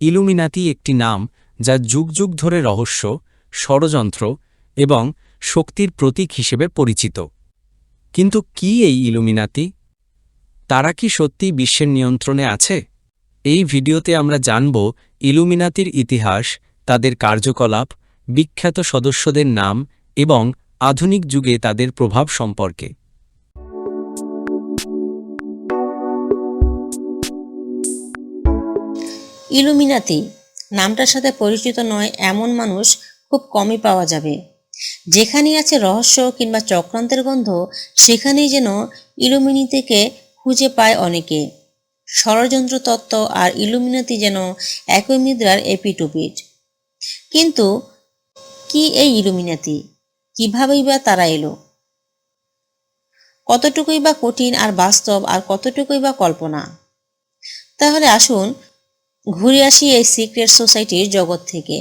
Illuminati একটি নাম যা যুগ যুগ ধরে রহস্য, ষড়যন্ত্র এবং শক্তির প্রতীক হিসেবে পরিচিত। কিন্তু কি এই ইলুমিনাতি? তারা কি সত্যি বিশ্বের নিয়ন্ত্রণে আছে? এই ভিডিওতে আমরা জানব ইলুমিনাতির ইতিহাস, তাদের কার্যকলাপ, বিখ্যাত সদস্যদের নাম এবং আধুনিক যুগে তাদের প্রভাব সম্পর্কে। ইলুমিনাতি, নামটার সাথে পরিচিত নয় এমন মানুষ খুব কমই পাওয়া যাবে। যেখানেই আছে রহস্য কিংবা চক্রান্তের গন্ধ, সেখানেই যেন ইলুমিনিতিকে খুঁজে পায় অনেকে। ষড়যন্ত্র তত্ত্ব আর ইলুমিনাতি যেন একই মুদ্রার এপিটুপিট। কিন্তু কি এই ইলুমিনাতি? কিভাবেই বা তারা এলো? কতটুকুই বা কঠিন আর বাস্তব আর কতটুকুই বা কল্পনা? তাহলে আসুন ঘুরে আসি এই সিক্রেট সোসাইটির জগৎ থেকে।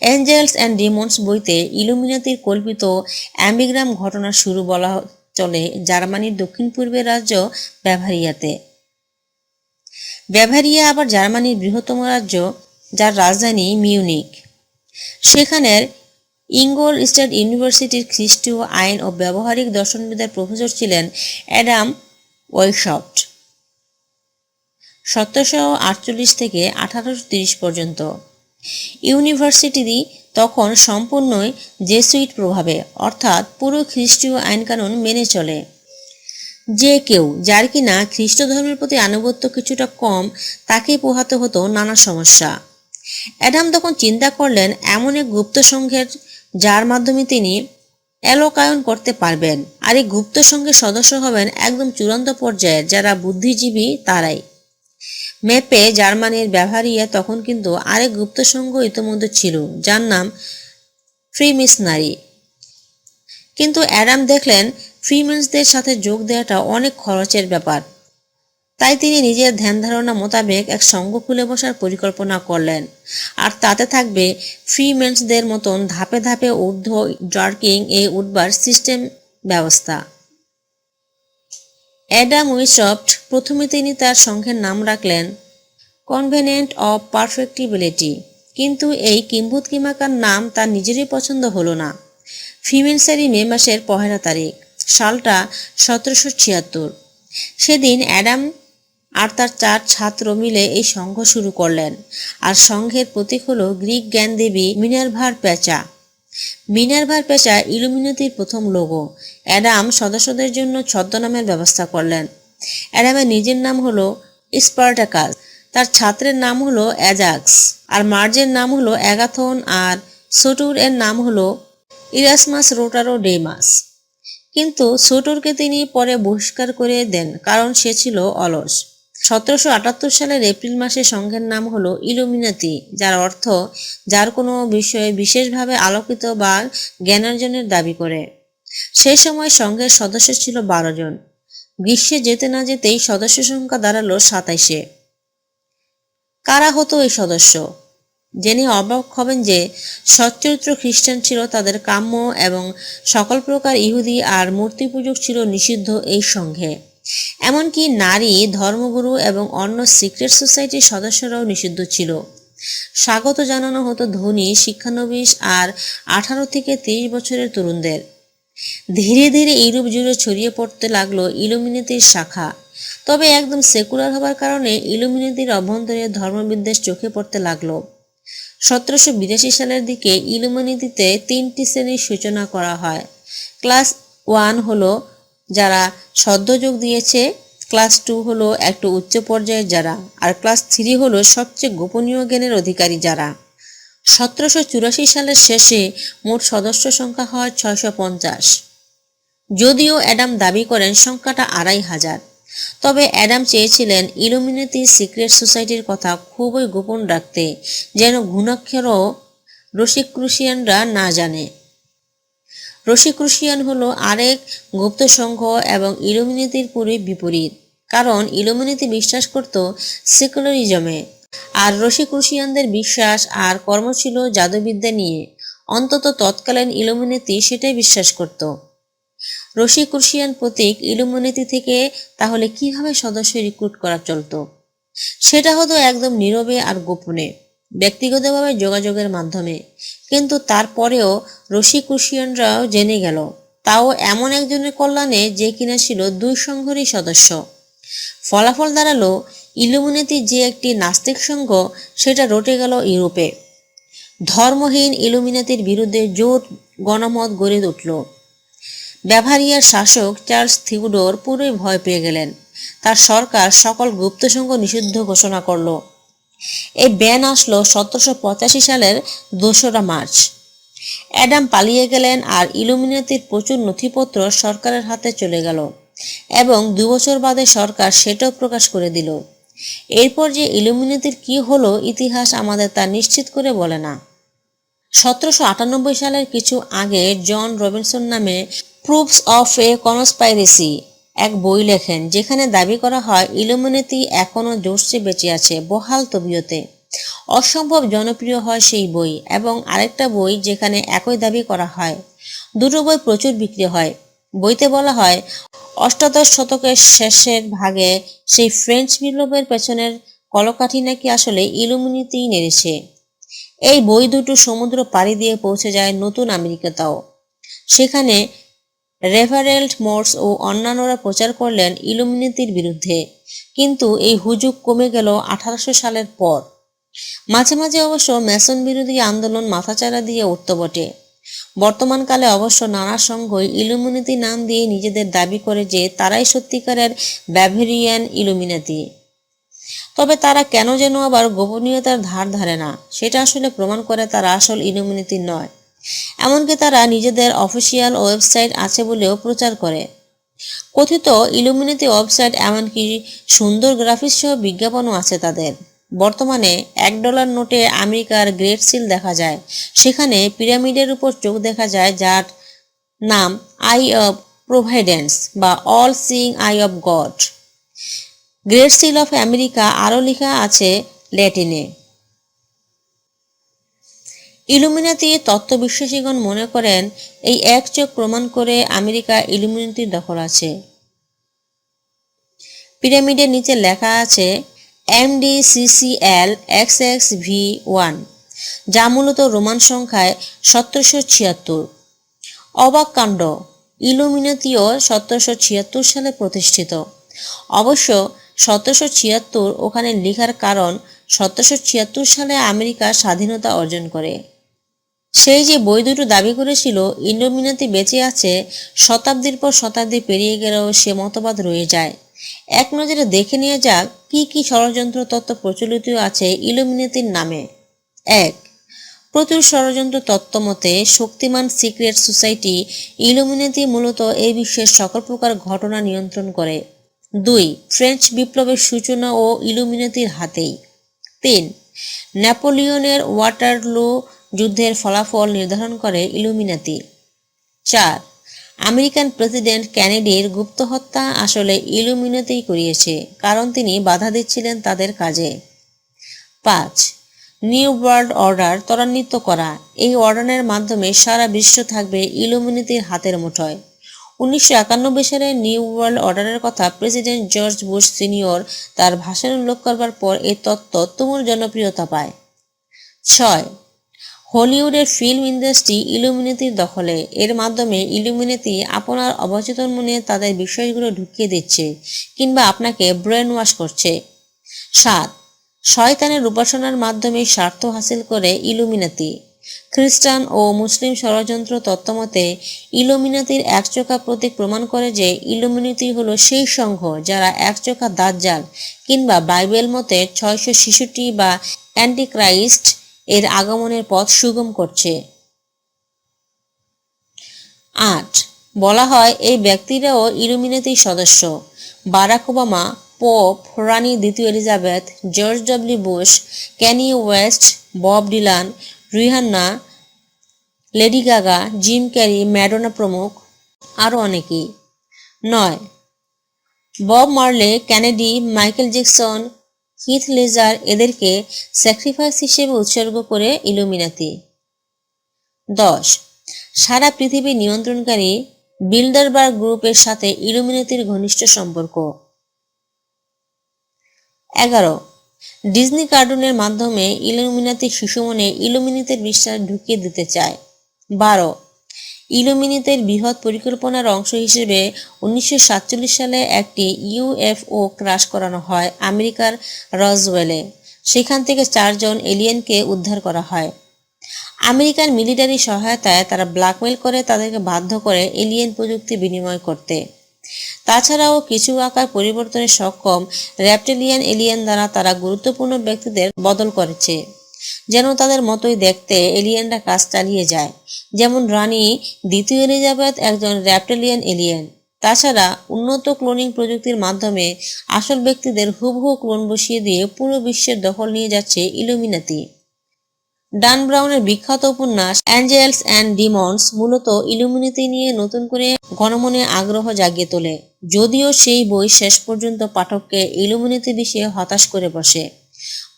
অ্যাঞ্জেলস অ্যান্ড ডিমন্স বইতে ইলুমিনাতির কল্পিত অ্যামিগ্রাম ঘটনা শুরু বলা চলে জার্মানির দক্ষিণ পূর্বের রাজ্য ব্যাভারিয়াতে। ব্যাভারিয়া আবার জার্মানির বৃহত্তম রাজ্য, যার রাজধানী মিউনিক। সেখানের ইঙ্গল স্টেট ইউনিভার্সিটির খ্রিস্টীয় আইন ও ব্যবহারিক দর্শনবিদ্যার প্রফেসর ছিলেন অ্যাডাম ওয়েশফট সতেরোশো আটচল্লিশ থেকে আঠারোশো তিরিশ পর্যন্ত। ইউনিভার্সিটি তখন সম্পূর্ণই জেসুইট প্রভাবে, অর্থাৎ পুরো খ্রিস্টীয় আইনকানুন মেনে চলে। যে কেউ যার কিনা খ্রিস্ট ধর্মের প্রতি আনুগত্য কিছুটা কম, তাকেই পোহাতে হতো নানা সমস্যা। অ্যাডাম তখন চিন্তা করলেন, এমন এক গুপ্ত সংঘের, যার মাধ্যমে তিনি এলোকায়ন করতে পারবেন। আর এই গুপ্ত সংঘের সদস্য হবেন একদম চূড়ান্ত পর্যায়ের যারা বুদ্ধিজীবী তারাই। ম্যাপে জার্মানির ব্যবহারিয়া তখন কিন্তু আরেক গুপ্ত সংঘ ইতোমধ্যে ছিল, যার নাম ফ্রিমিশনারি কিন্তু অ্যাডাম দেখলেন, ফ্রিমেন্সদের সাথে যোগ দেওয়াটা অনেক খরচের ব্যাপার। তাই তিনি নিজের ধ্যান ধারণা মোতাবেক এক সঙ্গ খুলে বসার পরিকল্পনা করলেন। আর তাতে থাকবে ফ্রিমেন্সদের মতন ধাপে ধাপে ঊর্ধ্ব জার্কিং এ উঠবার সিস্টেম ব্যবস্থা। অ্যাডাম উইসফট প্রথমে তিনি তার সংঘের নাম রাখলেন, কনভেনেন্ট অফ পারফেক্টিবিলিটি কিন্তু এই কিম্ভূত কিমাকার নাম তার নিজেরই পছন্দ হলো না। ফিমেন্সারি মে মাসের পহেলা তারিখ, সালটা সতেরোশো ছিয়াত্তর। সেদিন অ্যাডাম আর তার চার ছাত্র মিলে এই সংঘ শুরু করলেন। আর সংঘের প্রতীক হলো গ্রিক জ্ঞান দেবী মিনারভার পেঁচা মিনারভার পেশা ইলুমিনাতির প্রথম লোগো অ্যাডাম সদস্যদের জন্য ছদ্মনামের ব্যবস্থা করলেন। অ্যাডামের নিজের নাম হলো স্পার্টাকাস তার ছাত্রের নাম হলো অ্যাজাক্স। আর মার্জের নাম হলো অ্যাগাথন। আর সোটুর এর নাম হলো ইরাসমাস রোটারো ডেমাস কিন্তু সোটুরকে তিনি পরে বহিষ্কার করে দেন, কারণ সে ছিল অলস। সতেরোশো আটাত্তর সালের এপ্রিল মাসে সংঘের নাম হলো ইলুমিনাতি, যার অর্থ যার কোনো বিষয়ে বিশেষভাবে আলোকিত বা জ্ঞানার্জনের দাবি করে। সেই সময় সংঘের সদস্য ছিল বারো জন। গ্রীষ্মে যেতে না যেতেই সদস্য সংখ্যা দাঁড়াল সাতাইশে। কারা হতো এই সদস্য? জেনে অবাক হবেন যে সচ্চরিত্র খ্রিস্টান ছিল তাদের কাম্য এবং সকল প্রকার ইহুদি আর মূর্তি পূজক ছিল নিষিদ্ধ এই সংঘে। এমনকি নারী, ধর্মগুরু এবং অন্য সিক্রেট সোসাইটির সদস্যরাও নিষিদ্ধ ছিল। স্বাগত জানানো হতো ধনী, শিক্ষানবিশ আর আঠারো থেকে তিরিশ বছরের তরুণদের। ধীরে ধীরে ইউরোপ জুড়ে ছড়িয়ে পড়তে লাগল ইলুমিনেতির শাখা। তবে একদম সেকুলার হবার কারণে ইলুমিনেতির অভ্যন্তরে ধর্মবিদ্বেষ চোখে পড়তে লাগল। সতেরোশো বিরাশি সালের দিকে ইলুমিনিতিতে তিনটি শ্রেণির সূচনা করা হয়। ক্লাস ওয়ান হলো যারা সদ্যযোগ দিয়েছে ক্লাস টু হলো একটু উচ্চ পর্যায়ের যারা, আর ক্লাস থ্রি হলো সবচেয়ে গোপনীয় জ্ঞানের অধিকারী যারা। সতেরোশো চুরাশি সালের শেষে মোট সদস্য সংখ্যা হয় ছয়শো পঞ্চাশ। যদিও অ্যাডাম দাবি করেন সংখ্যাটা আড়াই হাজার। তবে অ্যাডাম চেয়েছিলেন ইলুমিনেতি সিক্রেট সোসাইটির কথা খুবই গোপন রাখতে, যেন ঘুণাক্ষরও রসিক্রুশিয়ানরা না জানে। রসিক্রুশিয়ান হলো আরেক গুপ্ত সংঘ এবং ইলুমিনেতির পুরী বিপরীত, কারণ ইলুমিনেতি বিশ্বাস করত সেকুলারিজমে। আর রসিক্রুশিয়ানদের বিশ্বাস আর কর্ম ছিল জাদুবিদ্যা নিয়ে। অন্তত তৎকালীন ইলুমিনেতি সেটাই বিশ্বাস করত। রসিক্রুশিয়ান প্রতীক ইলুমিনেতি থেকে তাহলে কীভাবে সদস্য রিক্রুট করা চলত? সেটা হতো একদম নীরবে আর গোপনে। ব্যক্তিগতভাবে যোগাযোগের মাধ্যমে। কিন্তু তারপরেও রসিকুশিয়ানরাও জেনে গেল, তাও এমন একজনের কল্যাণে যে কিনা ছিল দুই সংঘরই সদস্য। ফলাফল দাঁড়াল, ইলুমিনেতি যে একটি নাস্তিক সংঘ, সেটা রটে গেল ইউরোপে। ধর্মহীন ইলুমিনাতির বিরুদ্ধে জোট গণমত গড়ে উঠল ব্যাভারিয়ার শাসক চার্লস থিউডোর পুরোই ভয় পেয়ে গেলেন। তার সরকার সকল গুপ্তসংঘ নিষিদ্ধ ঘোষণা করল। এই ব্যান আসলো সতেরোশো পঁচাশি সালের দোসরা মার্চ। অ্যাডাম পালিয়ে গেলেন আর ইলুমিনাতির প্রচুর নথিপত্র সরকারের হাতে চলে গেল এবং দু বছর বাদে সরকার সেটাও প্রকাশ করে দিল। এরপর যে ইলুমিনাতির কি হলো ইতিহাস আমাদের তা নিশ্চিত করে বলে না। সতেরোশো আটানব্বই সালের কিছু আগে জন রবিনসন নামে প্রুফস অফ এ কনস্পাইরেসি এক বই লেখেন, যেখানে দাবি করা হয় ইলুমিনেতি এখনও জোরসে বেঁচে আছে, বহাল তবিয়তে। অসম্ভব জনপ্রিয় হয় সেই বই, এবং আরেকটা বই যেখানে একই দাবি করা হয়, দুটো বই প্রচুর বিক্রি হয়। বইতে বলা হয়, অষ্টাদশ শতকের শেষের ভাগে সেই ফ্রেঞ্চ বিপ্লবের পেছনের কলকাঠি নাকি আসলে ইলুমিনিতেই নেড়েছে? এই বই দুটো সমুদ্র পাড়ি দিয়ে পৌঁছে যায় নতুন আমেরিকাতেও। সেখানে রেভারেল্ড মোর্স ও অন্যান্যরা প্রচার করলেন ইলুমিনিতির বিরুদ্ধে। কিন্তু এই হুজুগ কমে গেল আঠারোশো সালের পর। মাঝে মাঝে অবশ্য মেসন বিরোধী আন্দোলন মাথাচাড়া দিয়ে উঠত বটে। বর্তমানকালে অবশ্য নানা সংঘই ইলুমিনাতি নাম দিয়ে নিজেদের দাবি করে যে তারাই সত্যিকারের ব্যাভেরিয়ান ইলুমিনাতি। তবে তারা কেন যেন আবার গোপনীয়তার ধার ধারে না, সেটা আসলে প্রমাণ করে তারা আসল ইলুমিনাতি নয়। এমনকি তারা নিজেদের অফিসিয়াল ওয়েবসাইট আছে বলেও প্রচার করে। কথিত ইলুমিনাতি ওয়েবসাইট এমনকি সুন্দর গ্রাফিক্স সহ বিজ্ঞাপনও আছে তাদের। বর্তমানে এক ডলার নোটে আমেরিকার গ্রেট সিল দেখা যায়। সেখানে পিরামিডের উপর চোখ দেখা যায়, যার নাম আই অব প্রোভাইডেন্স বা all seeing eye of God. Great seal of America আরও লেখা আছে ল্যাটিনে। ইলুমিনাতি তত্ত্ববিশ্বাসীগণ মনে করেন, এই এক চোখ প্রমাণ করে আমেরিকা ইলুমিনাতির দখল আছে। পিরামিডের নিচে লেখা আছে MDCCL X X V one, যা মূলত রোমান সংখ্যায় সতেরোশো ছিয়াত্তর। অবাক কাণ্ড, ইলুমিনাতিও সতেরোশো ছিয়াত্তর সালে প্রতিষ্ঠিত। অবশ্য সতেরোশো ছিয়াত্তর ওখানে লেখার কারণ সতেরোশো ছিয়াত্তর সালে আমেরিকা স্বাধীনতা অর্জন করে। সেই যে বই দুটো দাবি করেছিল, ইন্ডোমিনাতি বেঁচে আছে, শতাব্দীর পর শতাব্দী পেরিয়ে গেলেও সে মতবাদ রয়ে যায়। এক নজরে দেখে নিয়ে যাক, কি কি ষড়যন্ত্র তত্ত্ব প্রচলিত আছে ইলুমিনেতির নামে। এক, প্রচুর ষড়যন্ত্র তত্ত্ব মতে শক্তিমান সিক্রেট সোসাইটি ইলুমিনেতি মূলত এই বিশ্বের সকল প্রকার ঘটনা নিয়ন্ত্রণ করে। দুই, ফ্রেঞ্চ বিপ্লবের সূচনা ও ইলুমিনেতির হাতেই। তিন, নেপোলিয়নের ওয়াটারলু যুদ্ধের ফলাফল নির্ধারণ করে ইলুমিনাতি। চার, আমেরিকান প্রেসিডেন্ট ক্যানেডির গুপ্ত হত্যা আসলে ইলুমিনাতেই করিয়েছে, কারণ তিনি বাধা দিচ্ছিলেন তাদের কাজে। পাঁচ, নিউ ওয়ার্ল্ড অর্ডার ত্বরান্বিত করা। এই অর্ডারের মাধ্যমে সারা বিশ্ব থাকবে ইলুমিনিতির হাতের মুঠোয়। উনিশশো একানব্বই সালে নিউ ওয়ার্ল্ড অর্ডারের কথা প্রেসিডেন্ট জর্জ বুশ সিনিয়র তার ভাষণে উল্লেখ করবার পর এই তত্ত্ব তুমুল জনপ্রিয়তা পায়। ছয় হলিউডের ফিল্ম ইন্ডাস্ট্রি ইলুমিনেতির দখলে। এর মাধ্যমে ইলুমিনেতি আপনার অবচেতন মনে তাদের বিষয়গুলো ঢুকিয়ে দিচ্ছে কিংবা আপনাকে ব্রেন ওয়াশ করছে। সাত, শয়তানের উপাসনার মাধ্যমে স্বার্থ হাসিল করে ইলুমিনাতি। খ্রিস্টান ও মুসলিম ষড়যন্ত্র তত্ত্বমতে ইলুমিনাতির একচোখা প্রতীক প্রমাণ করে যে ইলুমিনাতি হলো সেই সংঘ যারা একচোখা দাজ্জাল কিংবা বাইবেল মতে ছয়শো শিশুটি বা অ্যান্টিক্রাইস্ট এর আগমনের পথ সুগম করছে। আট, বলা হয় এই ব্যক্তিরাও ইলুমিনেতির সদস্য। বারাক ওবামা, পোপ রানী দ্বিতীয় Elizabeth, George W Bush Kanye West, Bob Dylan, Rihanna, Lady Gaga, Jim Carrey, Madonna প্রমুখ আরও অনেকেই। নয়, Bob Marley Kennedy Michael Jackson Heath Ledger এদেরকে স্যাক্রিফাইস হিসেবে উৎসর্গ করে ইলুমিনাতি দশ, সারা পৃথিবী নিয়ন্ত্রণকারী বিল্ডারবার্গ গ্রুপের সাথে ইলুমিনাতির ঘনিষ্ঠ সম্পর্ক। এগারো ডিজনি কার্টুনের মাধ্যমে ইলুমিনাতি শিশু মনে ইলুমিনিতের বিশ্বাস ঢুকিয়ে দিতে চায়। বারো ইলুমিনিতের বৃহৎ পরিকল্পনার অংশ হিসেবে উনিশশো সাতচল্লিশ সালে একটি ইউএফও ক্রাশ করানো হয় আমেরিকার রজওয়েলে সেখান থেকে চারজন এলিয়েনকে উদ্ধার করা হয়। আমেরিকার মিলিটারি সহায়তায় তারা ব্ল্যাকমেল করে তাদেরকে বাধ্য করে এলিয়েন প্রযুক্তি বিনিময় করতে। তাছাড়াও কিছু আকার পরিবর্তনে সক্ষম র্যাপটেলিয়ান এলিয়েন দ্বারা তারা গুরুত্বপূর্ণ ব্যক্তিদের বদল করেছে। যেন তাদের মতোই দেখতে এলিয়েনরা কাজ চালিয়ে যায়। যেমন রানী দ্বিতীয় এলিজাবেথ, একজন র্যাপটেলিয়ান এলিয়েন। তাছাড়া উন্নত ক্লোনিং প্রযুক্তির মাধ্যমে আসল ব্যক্তিদের হুবহু ক্লোন বসিয়ে দিয়ে পুরো বিশ্বের দখল নিয়ে যাচ্ছে ইলুমিনাতি। ডান ব্রাউনের বিখ্যাত উপন্যাস, অ্যাঞ্জেলস অ্যান্ড ডিমন্স, মূলত ইলুমিনিটি নিয়ে নতুন করে গণমনে আগ্রহ জাগিয়ে তোলে, যদিও সেই বই শেষ পর্যন্ত পাঠককে ইলুমিনিটি বিষয়ে হতাশ করে বসে।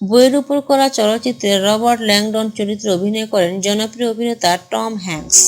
বইয়ের উপর করা চলচ্চিত্রে রবার্ট ল্যাংডন চরিত্রে অভিনয় করেন জনপ্রিয় অভিনেতা টম হ্যাঙ্কস।